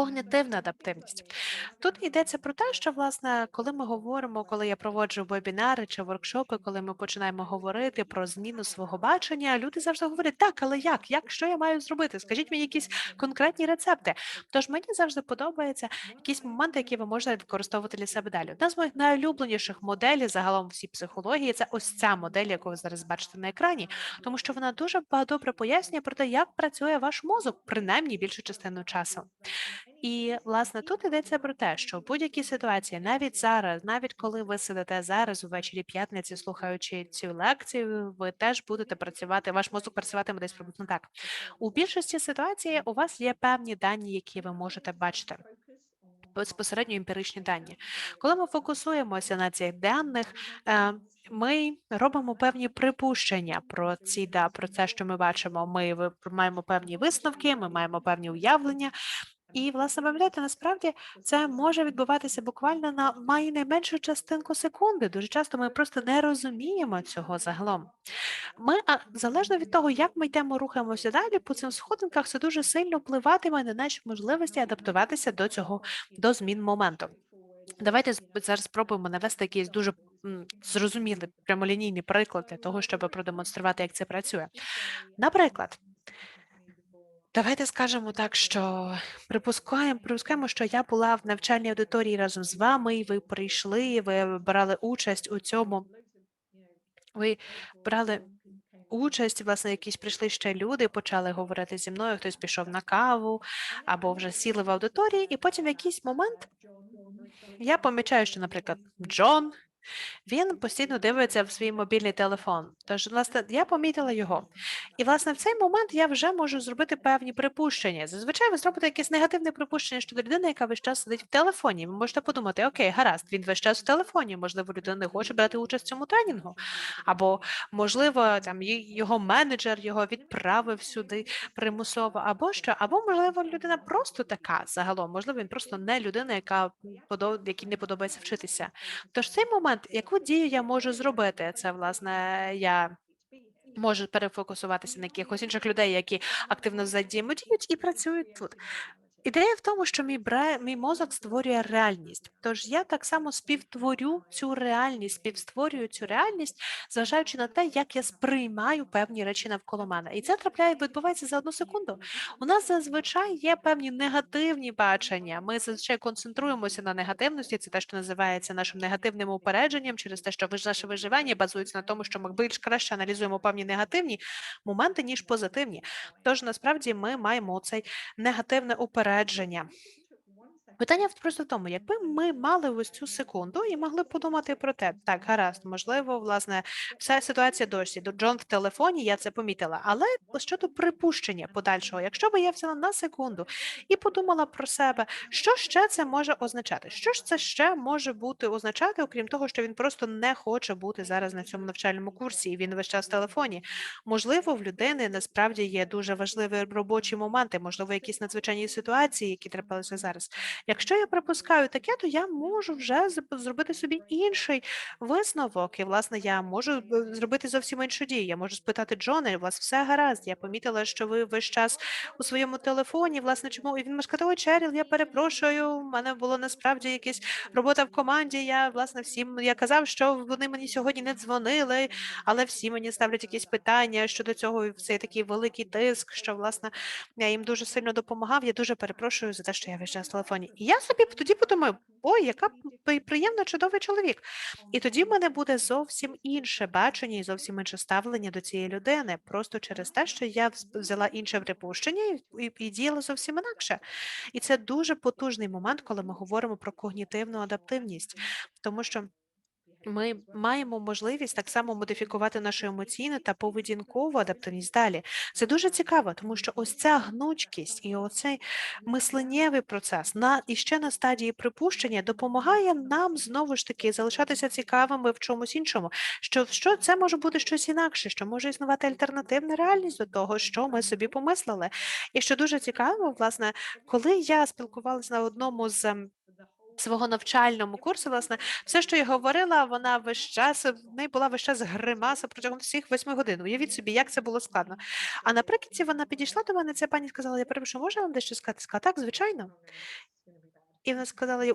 Когнітивна адаптивність. Тут йдеться про те, що власне, коли ми говоримо, коли я проводжу вебінари чи воркшопи, коли ми починаємо говорити про зміну свого бачення, люди завжди говорять: так, але як? Як що я маю зробити? Скажіть мені якісь конкретні рецепти. Тож мені завжди подобається якісь моменти, які ви можете використовувати для себе далі. Одна з моїх найулюбленіших моделей загалом всій психології це ось ця модель, яку ви зараз бачите на екрані, тому що вона дуже добре пояснює про те, як працює ваш мозок, принаймні більшу частину часу. І власне тут йдеться про те, що в будь-якій ситуації, навіть зараз, навіть коли ви сидите зараз увечері п'ятниці, слухаючи цю лекцію, ви теж будете працювати. Ваш мозок працюватиме десь приблизно так. У більшості ситуацій у вас є певні дані, які ви можете бачити. Безпосередньо емпіричні дані. Коли ми фокусуємося на цих даних, е, ми робимо певні припущення про ці да про це, що ми бачимо. Ми маємо певні висновки, ми маємо певні уявлення, і, власне, пам'ятаєте, насправді це може відбуватися буквально на має найменшу частинку секунди. Дуже часто ми просто не розуміємо цього загалом. Ми, а, залежно від того, як ми йдемо, рухаємося далі по цим сходинках, це дуже сильно впливатиме на наші можливості адаптуватися до цього до змін моменту. Давайте зараз спробуємо навести якийсь дуже зрозумілий прямолінійний приклад для того, щоб продемонструвати, як це працює. Наприклад, Давайте скажемо так, що припускаємо, припускаємо, що я була в навчальній аудиторії разом з вами, і ви прийшли, ви брали участь у цьому. Ви брали участь, власне, якісь прийшли ще люди, почали говорити зі мною, хтось пішов на каву або вже сіли в аудиторії, і потім в якийсь момент я помічаю, що, наприклад, Джон. Він постійно дивиться в свій мобільний телефон. Тож, власне, я помітила його. І, власне, в цей момент я вже можу зробити певні припущення. Зазвичай ви зробите якесь негативне припущення щодо людини, яка весь час сидить в телефоні. Ви можете подумати, окей, гаразд, він весь час в телефоні, можливо, людина не хоче брати участь в цьому тренінгу. Або, можливо, там його менеджер його відправив сюди примусово, або що, або, можливо, людина просто така загалом. Можливо, він просто не людина, яка якій не подобається вчитися. Тож цей момент, яку дію я можу зробити? Це, власне, я можу перефокусуватися на якихось інших людей, які активно взаємодіють і працюють тут. Ідея в тому, що мій бре, мій мозок створює реальність. Тож я так само співтворю цю реальність, співстворюю цю реальність, зважаючи на те, як я сприймаю певні речі навколо мене. І це трапляє, відбувається за одну секунду. У нас зазвичай є певні негативні бачення. Ми зазвичай концентруємося на негативності. Це те, що називається нашим негативним упередженням, через те, що наше виживання базується на тому, що ми більш краще аналізуємо певні негативні моменти, ніж позитивні. Тож насправді ми маємо цей негативне упередження попередження. Питання в- просто в тому, якби ми мали ось цю секунду і могли б подумати про те, так, гаразд, можливо, власне, вся ситуація досі. До Джон в телефоні, я це помітила. Але щодо припущення подальшого, якщо би я взяла на секунду і подумала про себе, що ще це може означати? Що ж це ще може бути означати, окрім того, що він просто не хоче бути зараз на цьому навчальному курсі, і він весь час в телефоні. Можливо, в людини насправді є дуже важливі робочі моменти, можливо, якісь надзвичайні ситуації, які трапилися зараз. Якщо я припускаю таке, то я можу вже зробити собі інший висновок, і власне я можу е, зробити зовсім іншу дію. Я можу спитати Джона, у вас все гаразд. Я помітила, що ви весь час у своєму телефоні. Власне, чому і він може сказати, ой, Черіл, я перепрошую. У мене було насправді якась робота в команді. Я власне всім я казав, що вони мені сьогодні не дзвонили, але всі мені ставлять якісь питання щодо цього. Це такий великий тиск, що власне я їм дуже сильно допомагав. Я дуже перепрошую за те, що я весь час в телефоні. І я собі тоді подумаю, ой, яка приємно чудовий чоловік. І тоді в мене буде зовсім інше бачення і зовсім інше ставлення до цієї людини, просто через те, що я взяла інше припущення і, і, і діяла зовсім інакше. І це дуже потужний момент, коли ми говоримо про когнітивну адаптивність, тому що. Ми маємо можливість так само модифікувати нашу емоційну та поведінкову адаптивність далі. Це дуже цікаво, тому що ось ця гнучкість і оцей мисленнєвий процес на і ще на стадії припущення допомагає нам знову ж таки залишатися цікавими в чомусь іншому. Що що це може бути щось інакше, що може існувати альтернативна реальність до того, що ми собі помислили. І що дуже цікаво, власне, коли я спілкувалася на одному з ем, свого навчальному курсу, власне, все, що я говорила, вона весь час в неї була весь час гримаса протягом всіх восьми годин. Уявіть собі, як це було складно. А наприкінці вона підійшла до мене, ця пані сказала: "Я перепрошую, можна вам дещо сказати?" Сказала: "Так, звичайно". І вона сказала: "Ой,